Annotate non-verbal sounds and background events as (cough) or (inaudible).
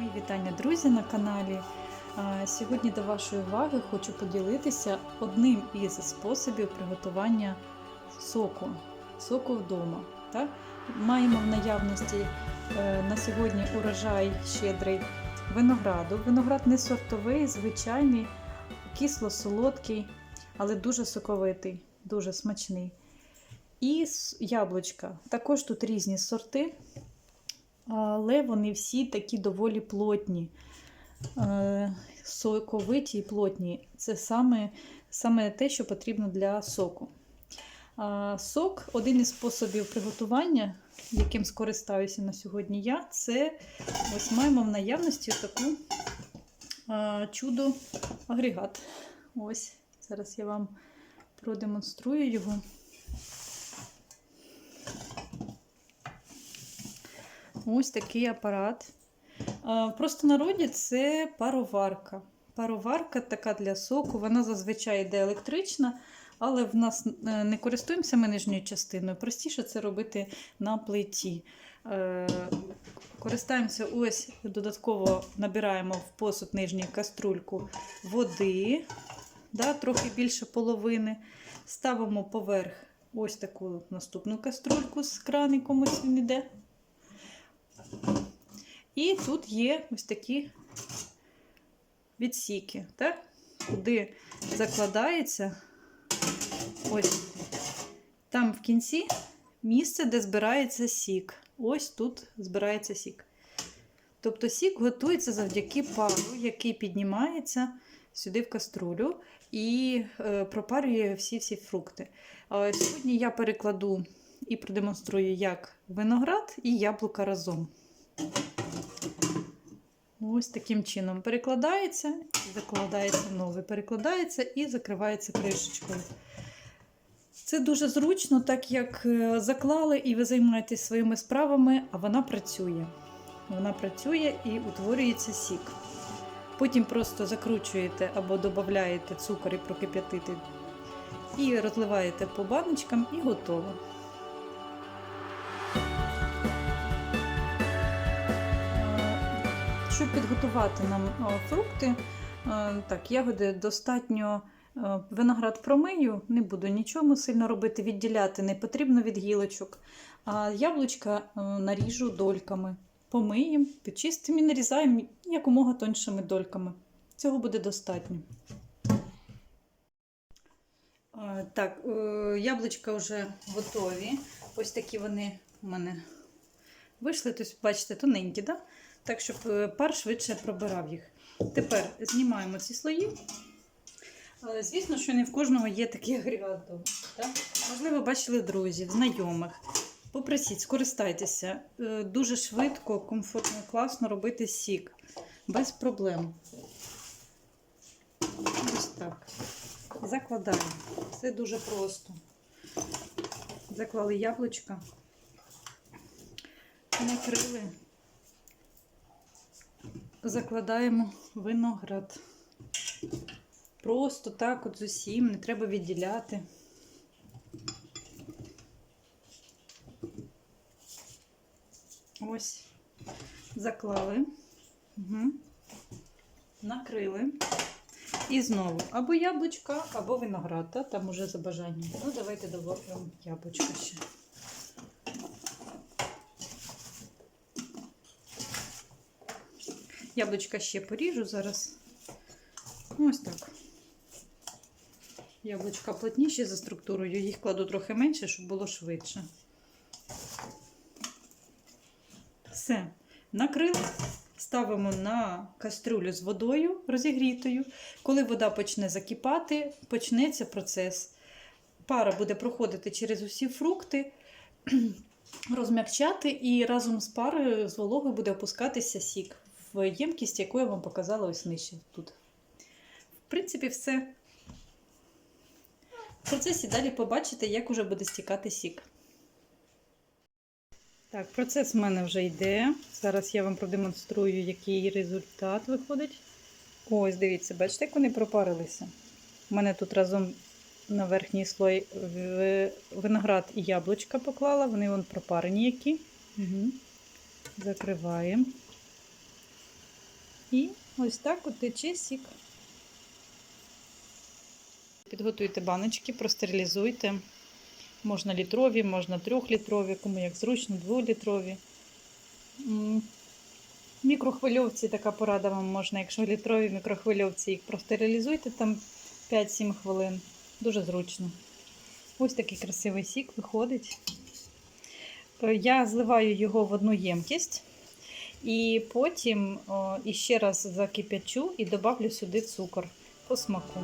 Мої вітання, друзі, на каналі. Сьогодні до вашої уваги хочу поділитися одним із способів приготування соку, соку вдома. Так? Маємо в наявності е, на сьогодні урожай щедрий винограду. Виноград не сортовий, звичайний, кисло-солодкий, але дуже соковитий, дуже смачний. І яблучка. Також тут різні сорти але вони всі такі доволі плотні, е, соковиті і плотні. Це саме, саме те, що потрібно для соку. Сок один із способів приготування, яким скористаюся на сьогодні я, це ось маємо в наявності таку чудо агрегат. Ось, зараз я вам продемонструю його. Ось такий апарат. В простонароді це пароварка. Пароварка така для соку, вона зазвичай йде електрична, але в нас е, не користуємося ми нижньою частиною. Простіше це робити на плиті. Е, Користаємося ось додатково набираємо в посуд нижню каструльку води, да, трохи більше половини. Ставимо поверх ось таку наступну каструльку з краником, ось він іде. І тут є ось такі відсіки, так? куди закладається ось там в кінці місце, де збирається сік. Ось тут збирається сік. Тобто сік готується завдяки пару, який піднімається сюди в каструлю і е, пропарює всі-всі фрукти. Сьогодні я перекладу і продемонструю, як виноград і яблука разом. Ось таким чином перекладається, закладається новий, перекладається і закривається кришечкою. Це дуже зручно, так як е, заклали і ви займаєтесь своїми справами, а вона працює. Вона працює і утворюється сік. Потім просто закручуєте або додаєте цукор і прокип'ятити, і розливаєте по баночкам, і готово. Щоб підготувати нам фрукти, е, так, ягоди достатньо е, виноград промию, не буду нічому сильно робити, відділяти не потрібно від гілочок. А яблучка е, наріжу дольками. Помиємо, підчистимо і нарізаємо якомога тоншими дольками. Цього буде достатньо. Так, яблучка вже готові. Ось такі вони у мене вийшли. Тобто, бачите, тоненькі, да? Так, щоб е, пар швидше пробирав їх. Тепер знімаємо ці слої. Е, Звісно, що не в кожного є такий агрегат вдома? Можливо, бачили друзів, знайомих. Попросіть, скористайтеся. Е, Дуже швидко, комфортно, класно робити сік. Без проблем. Ось так. Закладаємо. Все дуже просто. Заклали яблучка, накрили, закладаємо виноград. Просто так, от з усім, не треба відділяти. Ось, заклали, угу. накрили. І знову або яблучка, або виноград, та? там уже за бажанням. Ну, давайте додамо яблучко ще. Яблучка ще поріжу зараз. Ось так. Яблучка плотніші за структурою, їх кладу трохи менше, щоб було швидше. Все, накрили. Ставимо на каструлю з водою розігрітою. Коли вода почне закипати, почнеться процес. Пара буде проходити через усі фрукти, (clears throat) розм'якчати, і разом з парою з вологою буде опускатися сік в ємкість, яку я вам показала ось нижче тут. В принципі, все. В процесі далі побачите, як уже буде стікати сік. Так, процес в мене вже йде. Зараз я вам продемонструю, який результат виходить. Ось, дивіться, бачите, як вони пропарилися. У мене тут разом на верхній слой виноград і яблучка поклала, вони вон пропарені які. Угу. Закриваємо. І ось так от тече сік. Підготуйте баночки, простерилізуйте. Можна літрові, можна трьохлітрові, кому як зручно, дволітрові. Мікрохвильовці така порада вам можна, якщо літрові мікрохвильовці, їх простерилізуйте там 5-7 хвилин. Дуже зручно. Ось такий красивий сік виходить. Е, Я зливаю його в одну ємкість. І потім о, іще раз закип'ячу і добавлю сюди цукор по смаку.